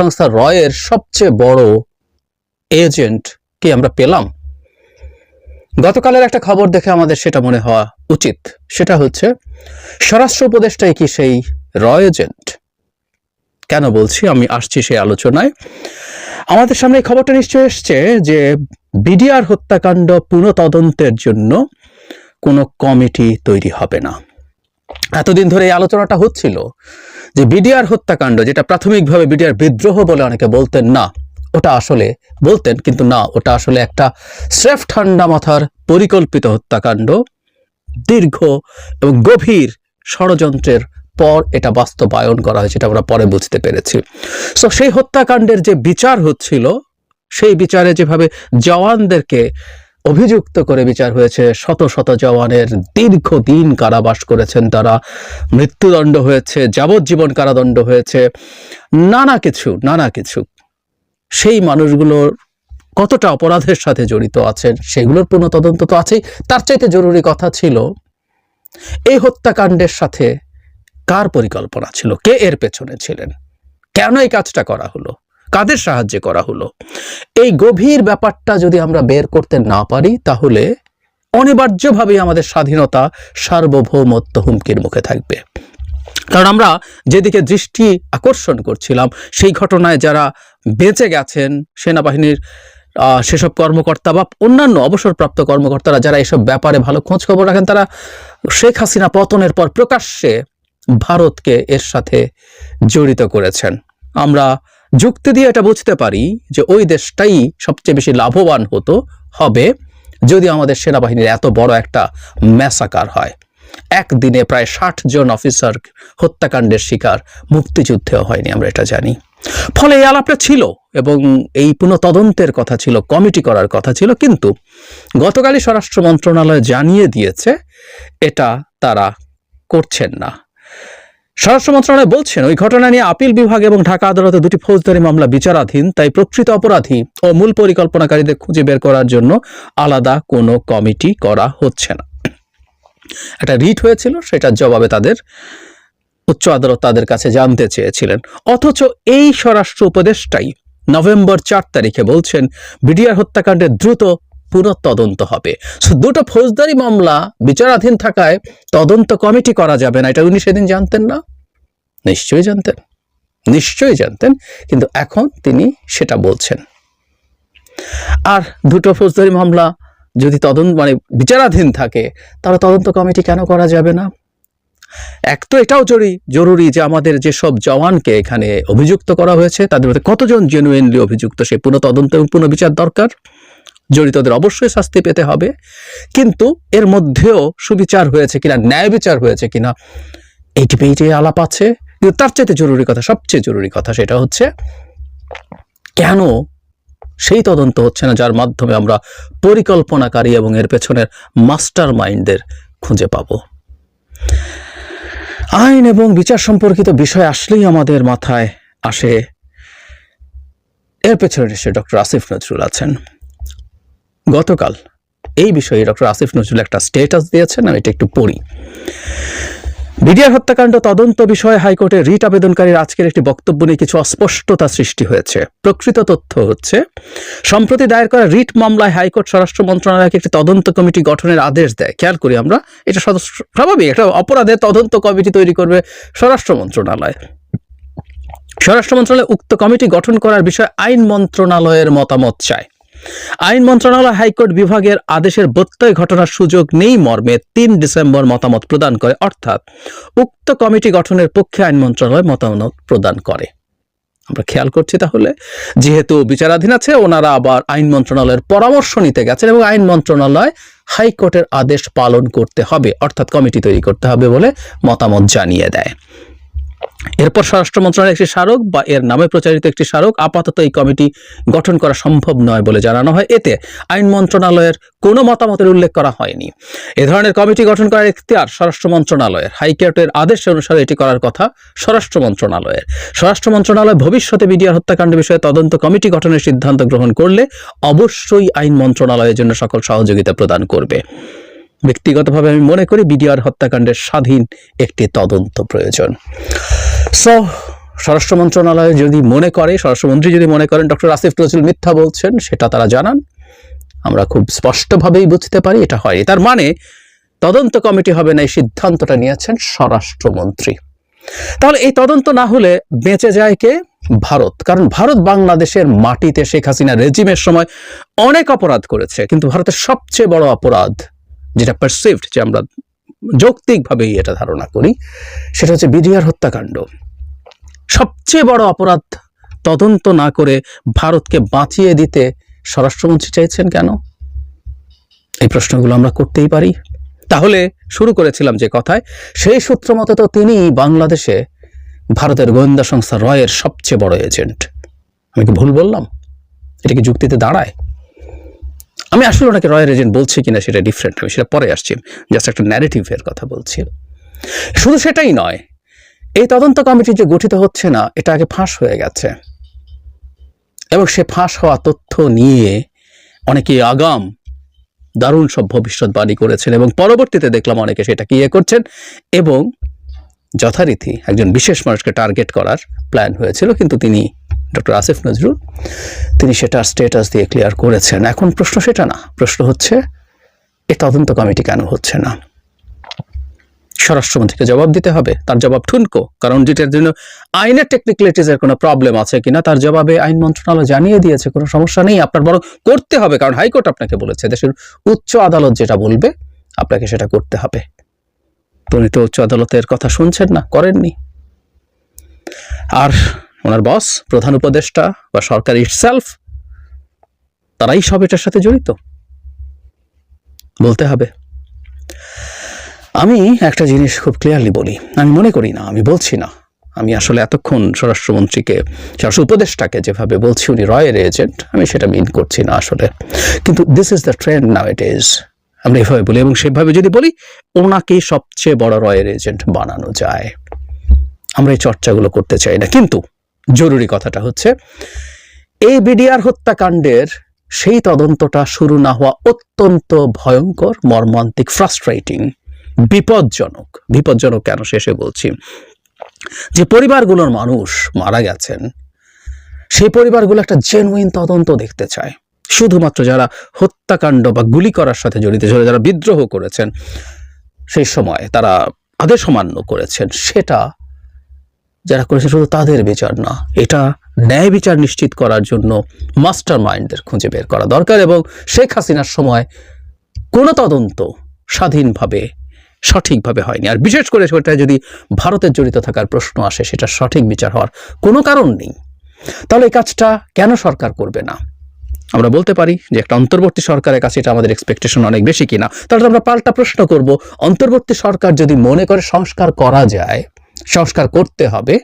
সংস্থা রয়ের সবচেয়ে বড় এজেন্ট কি আমরা পেলাম? গতকালের একটা খবর দেখে আমাদের সেটা মনে হওয়া উচিত। সেটা হচ্ছে, স্বরাষ্ট্র উপদেষ্টাই কি সেই রয় এজেন্ট কেন বলছি? আমি আসছি সেই আলোচনায়। আমাদের সামনে এই খবরটা নিশ্চয় এসছে যে বিডিআর হত্যাকাণ্ড পুনঃতদন্তের জন্য কোনো কমিটি তৈরি হবে না। এতদিন ধরে এই আলোচনাটা হচ্ছিল যে বিডিআর হত্যাকাণ্ড, যেটা প্রাথমিকভাবে বিডিআর বিদ্রোহ বলে অনেকে বলতেন না, ওটা আসলে বলতেন, কিন্তু না, ওটা আসলে একটা স্রেফ ঠান্ডা মাথার পরিকল্পিত হত্যাকাণ্ড, দীর্ঘ এবং গভীর ষড়যন্ত্রের পর এটা বাস্তবায়ন করা হয়েছে, এটা আমরা পরে বুঝতে পেরেছি। সো সেই হত্যাকাণ্ডের যে বিচার হচ্ছিল, সেই বিচারে যেভাবে জওয়ানদেরকে অভিযুক্ত করে বিচার হয়েছে। শত শত জওয়ানের দীর্ঘদিন কারাবাস করেছেন তারা। মৃত্যুদণ্ড হয়েছে, যাবজ্জীবন কারাদণ্ড হয়েছে। নানা কিছু নানা কিছু। সেই মানুষগুলোর কতটা অপরাধের সাথে জড়িত আছেন, সেগুলোর পূর্ণ তদন্ত তো আছেই। তার চাইতে জরুরি কথা ছিল, এই হত্যাকাণ্ডের সাথে কার পরিকল্পনা ছিল? কে এর পেছনে ছিলেন? কেন এই কাজটা করা হলো? কাদের সাহায্যে করা হলো? এই গভীর ব্যাপারটা যদি আমরা বের করতে না পারি, তাহলে অনিবার্যভাবেই আমাদের স্বাধীনতা সার্বভৌমত্ব হুমকির মুখে থাকবে। কারণ আমরা যেদিকে দৃষ্টি আকর্ষণ করছিলাম, সেই ঘটনায় যারা বেঁচে গেছেন, সেনাবাহিনীর সেসব কর্মকর্তা বা অন্যান্য অবসরপ্রাপ্ত কর্মকর্তারা, যারা এসব ব্যাপারে ভালো খোঁজ খবর রাখেন, তারা শেখ হাসিনা পতনের পর প্রকাশ্যে ভারতকে এর সাথে জড়িত করেছেন। আমরা যুক্তি দিয়ে এটা বুঝতে পারি যে ওই দেশটাই সবচেয়ে বেশি লাভবান হতো, হবে যদি আমাদের সেনাবাহিনীর এত বড় একটা ম্যাসাকার হয়। একদিনে প্রায় ষাট জন অফিসার হত্যাকাণ্ডের শিকার, মুক্তিযুদ্ধেও হয়নি, আমরা এটা জানি। ফলে এই আলাপটা ছিল এবং এই পুনঃ তদন্তের কথা ছিল, কমিটি করার কথা ছিল, কিন্তু গতকালই স্বরাষ্ট্র মন্ত্রণালয় জানিয়ে দিয়েছে, এটা তারা করছেন না। স্বরাষ্ট্র মন্ত্রণালয় বলছেন, ওই ঘটনা নিয়ে আপিল বিভাগ এবং ঢাকা আদালতে দুটি ফৌজদারি মামলা বিচারাধীন, তাই প্রকৃত অপরাধী ও মূল পরিকল্পনাকারীদের খুঁজে বের করার জন্য আলাদা কোনো কমিটি করা হচ্ছে না। একটা রিট হয়েছিল, সেটার জবাবে তাদের উচ্চ আদালত তাদের কাছে জানতে চেয়েছিলেন। অথচ এই স্বরাষ্ট্র উপদেষ্টাই নভেম্বর চার তারিখে বলছেন, বিডিআর হত্যাকাণ্ডের দ্রুত পুনঃতদন্ত হবে। দুটো ফৌজদারি মামলা বিচারাধীন থাকায় তদন্ত কমিটি করা যাবে না, এটা উনি সেদিন জানতেন না? নিশ্চয়ই জানতেন। নিশ্চয়ই জানতেন, কিন্তু এখন তিনি সেটা বলছেন। আর দুটো ফৌজদারি মামলা যদি তদন্ত মানে বিচারাধীন থাকে, তাহলে তদন্ত কমিটি কেন করা যাবে না? এক তো এটাও জরুরি জরুরি যে আমাদের যেসব জওয়ানকে এখানে অভিযুক্ত করা হয়েছে, তাদের মধ্যে কতজন জেনুইনলি অভিযুক্ত, সে পুনঃ তদন্ত এবং পুনঃ বিচার দরকার? জড়িতদের অবশ্যই শাস্তি পেতে হবে, কিন্তু এর মধ্যেও সুবিচার হয়েছে কিনা, ন্যায় বিচার হয়েছে কিনা এইটি পেইটে আলাপ আছে। কিন্তু তার চাইতে জরুরি কথা, সবচেয়ে জরুরি কথা সেটা হচ্ছে, কেন সেই তদন্ত হচ্ছে না যার মাধ্যমে আমরা পরিকল্পনাকারী এবং এর পেছনের মাস্টার মাইন্ডদের খুঁজে পাব? আইন এবং বিচার সম্পর্কিত বিষয় আসলেই আমাদের মাথায় আসে। এর পেছনে নিশ্চয়ই ডক্টর আসিফ নজরুল আছেন। গতকাল এই বিষয়ে ডক্টর আসিফ নজরুল একটা স্টেটাস দিয়েছেন, আমি এটা একটু পড়ি। বিডিআর হত্যাকাণ্ড তদন্ত বিষয়ে হাইকোর্টে রিট আবেদনকারীর আজকের একটি বক্তব্য নিয়ে কিছু অস্পষ্টতা সৃষ্টি হয়েছে। প্রকৃত তথ্য হচ্ছে, সম্প্রতি দায়ের করা রিট মামলায় হাইকোর্ট স্বরাষ্ট্র মন্ত্রণালয়কে একটি তদন্ত কমিটি গঠনের আদেশ দেয়। খেয়াল করি আমরা, এটা স্বাভাবিক, একটা অপরাধের তদন্ত কমিটি তৈরি করবে স্বরাষ্ট্র মন্ত্রণালয়। স্বরাষ্ট্র মন্ত্রণালয় উক্ত কমিটি গঠন করার বিষয়ে আইন মন্ত্রণালয়ের মতামত চায়। আইন মন্ত্রণালয় হাইকোর্ট বিভাগের আদেশের বত্যয় ঘটনার সুযোগ নেই মর্মে তিন ডিসেম্বর মতামত প্রদান করে, অর্থাৎ উক্ত কমিটি গঠনের পক্ষে আইন মন্ত্রণালয় মতামত প্রদান করে। আমরা খেয়াল করছি তাহলে, যেহেতু বিচারাধীন আছে, ওনারা আবার আইন মন্ত্রণালয়ের পরামর্শ নিতে গেছেন এবং আইন মন্ত্রণালয় হাইকোর্টের আদেশ পালন করতে হবে, অর্থাৎ কমিটি তৈরি করতে হবে বলে মতামত জানিয়ে দেয়। এরপর স্বরাষ্ট্র মন্ত্রণালয়ের একটি স্মারক বা এর নামে প্রচারিত একটি স্মারক আপাতত এই কমিটি গঠন করা সম্ভব নয় বলে জানানো হয়। এতে আইন মন্ত্রণালয়ের কোনো মতামতের উল্লেখ করা হয়নি। এ ধরনের কমিটি গঠন করার এখতিয়ার স্বরাষ্ট্র মন্ত্রণালয়ের। হাইকোর্টের আদেশ অনুসারে এটি করার কথা স্বরাষ্ট্র মন্ত্রণালয়ের। স্বরাষ্ট্র মন্ত্রণালয় ভবিষ্যতে বিডিআর হত্যাকাণ্ড বিষয়ে তদন্ত কমিটি গঠনের সিদ্ধান্ত গ্রহণ করলে অবশ্যই আইন মন্ত্রণালয়ের জন্য সকল সহযোগিতা প্রদান করবে। ব্যক্তিগতভাবে আমি মনে করি বিডিআর হত্যাকাণ্ডের স্বাধীন একটি তদন্ত প্রয়োজন। সো, স্বরাষ্ট্র মন্ত্রণালয় যদি মনে করে, স্বরাষ্ট্রমন্ত্রী যদি মনে করেন, ডক্টর আসিফ নজরুল মিথ্যা বলছেন, সেটা তারা জানান। আমরা খুব স্পষ্টভাবেই বুঝতে পারি, এটা হয়নি। তার মানে তদন্ত কমিটি হবে না, এই সিদ্ধান্তটা নিয়েছেন স্বরাষ্ট্রমন্ত্রী। তাহলে এই তদন্ত না হলে বেঁচে যায় কে? ভারত। কারণ ভারত বাংলাদেশের মাটিতে শেখ হাসিনা রেজিমের সময় অনেক অপরাধ করেছে, কিন্তু ভারতের সবচেয়ে বড় অপরাধ, যেটা পারসিভড যে আমরা যৌক্তিকভাবেই এটা ধারণা করি, সেটা হচ্ছে বিডিআর হত্যাকাণ্ড। সবচেয়ে বড় অপরাধ তদন্ত না করে ভারতকে বাঁচিয়ে দিতে স্বরাষ্ট্রমন্ত্রী চাইছেন কেন? এই প্রশ্নগুলো আমরা করতেই পারি। তাহলে শুরু করেছিলাম যে কথায়, সেই সূত্র মতো তো তিনি বাংলাদেশে ভারতের গোয়েন্দা সংস্থা রয়ের সবচেয়ে বড় এজেন্ট। আমি কি ভুল বললাম? এটা কি যুক্তিতে দাঁড়ায়? আমি আসলে ওনাকে রয়ের এজেন্ট বলছি কিনা সেটা ডিফারেন্ট আমি সেটা পরে আসছি। জাস্ট একটা ন্যারেটিভের কথা বলছি। শুধু সেটাই নয়, এই তদন্ত কমিটি যে গঠিত হচ্ছে না, এটা আগে ফাঁস হয়ে গেছে। এবং সে ফাঁস হওয়া তথ্য নিয়ে অনেকে আগাম, দারুণ সব ভবিষ্যৎবাণী করেছেন এবং পরবর্তীতে দেখলাম অনেকে সেটা কি করছেন এবং যথারীতি একজন বিশেষ মানুষকে টার্গেট করার প্ল্যান হয়েছিল, কিন্তু তিনি ডক্টর আসিফ নজরুল, তিনি সেটা স্টেটাস দিয়ে ক্লিয়ার করেছেন। এখন প্রশ্ন সেটা না, প্রশ্ন হচ্ছে, এ তদন্ত কমিটি কেন হচ্ছে না? স্বরাষ্ট্রমন্ত্রীকে জবাব দিতে হবে, তার জবাব ঠুনকো, কারণ যেটার জন্য আইনের টেকনিক্যালিটিসের কোনো প্রবলেম আছে কিনা, তার জবাবে আইন মন্ত্রণালয় জানিয়ে দিয়েছে, কোনো সমস্যা নেই, আপনার বড় করতে হবে, কারণ হাইকোর্ট আপনাকে বলেছে, দেশের উচ্চ আদালত যেটা বলবে, আপনাকে সেটা করতে হবে। উনি তো উচ্চ আদালতের কথা শুনছেন না, করেননি। আর ওনার বস, প্রধান উপদেষ্টা বা সরকার ইটসেলফ তারাই সব এটার সাথে জড়িত। বলতে হবে। আমি একটা জিনিস খুব ক্লিয়ারলি বলি। আমি মনে করি না, আমি বলছি না। আমি আসলে এতক্ষণ স্বরাষ্ট্রমন্ত্রীকে, স্বরাষ্ট্র উপদেষ্টাকে যেভাবে বলছি, উনি রয়ের এজেন্ট আমি সেটা মিন করছি না আসলে। কিন্তু this is the trend now it is আমরা এভাবে বলি এবং সেভাবে যদি বলি ওনাকেই সবচেয়ে বড় রয়ের এজেন্ট বানানো যায়। আমরা এই চর্চাগুলো করতে চাই না। কিন্তু জরুরি কথাটা হচ্ছে, এই বিডিআর হত্যাকাণ্ডের সেই তদন্তটা শুরু না হওয়া অত্যন্ত ভয়ঙ্কর, মর্মান্তিক ফ্রাস্ট্রেটিং বিপজ্জনক। বিপজ্জনক কেন শেষে বলছি, যে পরিবারগুলোর মানুষ মারা গেছেন, সেই পরিবারগুলো একটা জেনুইন তদন্ত দেখতে চায়। শুধুমাত্র যারা হত্যাকাণ্ড বা গুলি করার সাথে জড়িত ছিল যারা বিদ্রোহ করেছেন, সেই সময় তারা আদেশ অমান্য করেছেন, সেটা যারা করেছে শুধু তাদের বিচার না, এটা ন্যায় বিচার নিশ্চিত করার জন্য মাস্টার মাইন্ডদের খুঁজে বের করা দরকার এবং শেখ হাসিনার সময় কোনো তদন্ত স্বাধীনভাবে, সঠিকভাবে হয়নি। আর বিশেষ করে সেটা যদি ভারতের জড়িত থাকার প্রশ্ন আসে, সেটা সঠিক বিচার হওয়ার কোনো কারণ নেই। তাহলে এই কাজটা কেন সরকার করবে না? আমরা বলতে পারি যে একটা অন্তর্বর্তী সরকারের কাছে এটা আমাদের এক্সপেকটেশন অনেক বেশি কিনা। তাহলে আমরা পাল্টা প্রশ্ন করব, অন্তর্বর্তী সরকার যদি মনে করে সংস্কার করা যায় সংস্কার করতে হবে,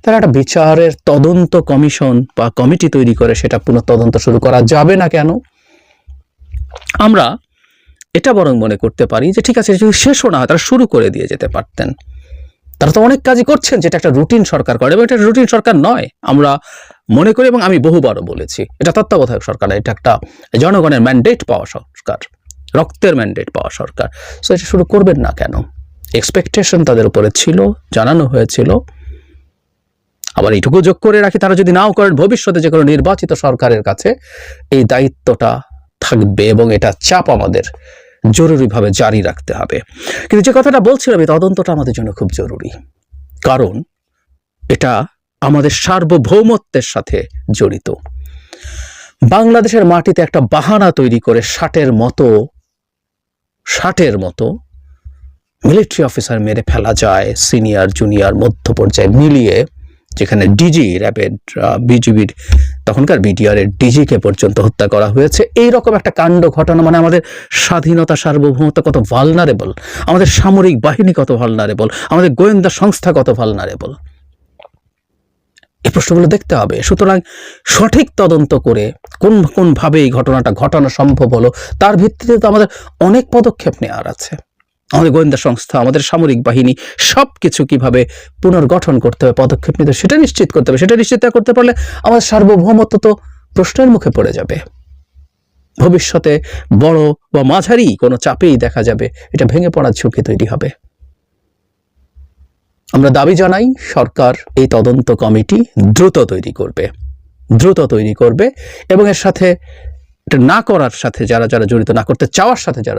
তাহলে একটা বিচারের তদন্ত কমিশন বা কমিটি তৈরি করে সেটা পুনঃ তদন্ত শুরু করা যাবে না কেন? আমরা এটা বরং মনে করতে পারি যে ঠিক আছে, যদি শেষও না হয় তারা শুরু করে দিয়ে যেতে পারতেন। তারা তো অনেক কাজই করছেন, যেটা একটা রুটিন সরকার করে এবং এটা রুটিন সরকার নয়। আমরা মনে করি এবং আমি বহুবারও বলেছি, এটা তত্ত্বাবধায়ক সরকার এটা একটা জনগণের ম্যান্ডেট পাওয়া সরকার, রক্তের ম্যান্ডেট পাওয়া সরকার। সো এটা শুরু করবেন না কেন? এক্সপেকটেশন তাদের উপরে ছিল, জানানো হয়েছিল। আবার এইটুকু যোগ করে রাখি, তারা যদি নাও করেন, ভবিষ্যতে যে কোনো নির্বাচিত সরকারের কাছে এই দায়িত্বটা থাকবে এবং এটা চাপ আমাদের জরুরিভাবে জারি রাখতে হবে। কিন্তু যে কথাটা বলছিলাম, এই তদন্তটা আমাদের জন্য খুব জরুরি। কারণ এটা আমাদের সার্বভৌমত্বের সাথে জড়িত। বাংলাদেশের মাটিতে একটা বাহানা তৈরি করে ষাটের মতো ষাটের মতো মিলিটারি অফিসার মেরে ফেলা যায়, সিনিয়র, জুনিয়র মধ্য পর্যায়ে মিলিয়ে, যেখানে ডিজি র্যাবের বিজিবির তখনকার বিডিআরের ডিজিকে পর্যন্ত হত্যা করা হয়েছে। এই রকম একটা কাণ্ড ঘটনা মানে আমাদের স্বাধীনতা সার্বভৌমত্ব কত ভালনারেবল আমাদের সামরিক বাহিনী কত ভালনারেবল আমাদের গোয়েন্দা সংস্থা কত ভালনারেবল এই প্রশ্নগুলো দেখতে হবে। সুতরাং সঠিক তদন্ত করে কোন কোন ভাবে এই ঘটনাটা ঘটানো সম্ভব হলো, তার ভিত্তিতে তো আমাদের অনেক পদক্ষেপ নেওয়ার আছে। আমাদের গোয়েন্দা সংস্থা, আমাদের সামরিক বাহিনী সব কিছু কীভাবে পুনর্গঠন করতে হবে, পদক্ষেপ নিতে সেটা নিশ্চিত করতে হবে। সেটা নিশ্চিত করতে পারলে আমাদের সার্বভৌমত্ব তো প্রশ্নের মুখে পড়ে যাবে। ভবিষ্যতে বড় বা মাঝারি কোনো চাপেই দেখা যাবে, এটা ভেঙে পড়ার ঝুঁকি তৈরি হবে। আমরা দাবি জানাই, সরকার এই তদন্ত কমিটি দ্রুত তৈরি করবে, দ্রুত তৈরি করবে এবং এর সাথে, এটা না করার সাথে যারা যারা জড়িত, না করতে চাওয়ার সাথে যারা